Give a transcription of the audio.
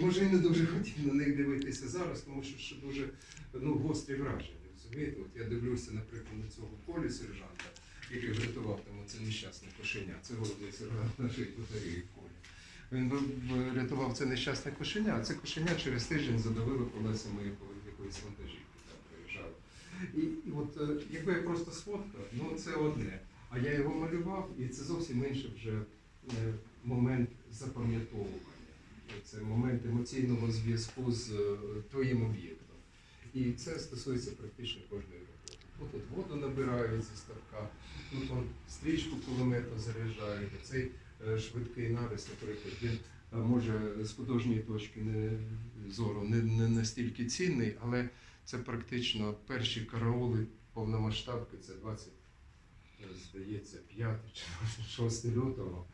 Може, і не дуже хотів на них дивитися зараз, тому що ще дуже ну, гострі враження. Розумієте, от я дивлюся, наприклад, на цього колі сержанта, який врятував там це нещасне кошеня. Це головний сержант нашої батареї Колі. Він в- в- це нещасне кошеня, а це кошеня через тиждень задавило якої- якоїсь вантажівки там. І, і от е, якби я просто сфоткав, ну це одне. А я його малював, і це зовсім інший вже е, момент запам'ятовування. Це момент емоційного зв'язку з е, твоїм об'єктом. І це стосується практично кожної роботи. Тут воду набирають зі ставка, тут он стрічку кулемета заряджають. Цей е, швидкий нарис, наприклад, він е, може з художньої точки не, зору не, не настільки цінний, але це практично перші караули повномасштабки, це 20, е, здається, 5 чи 6 лютого.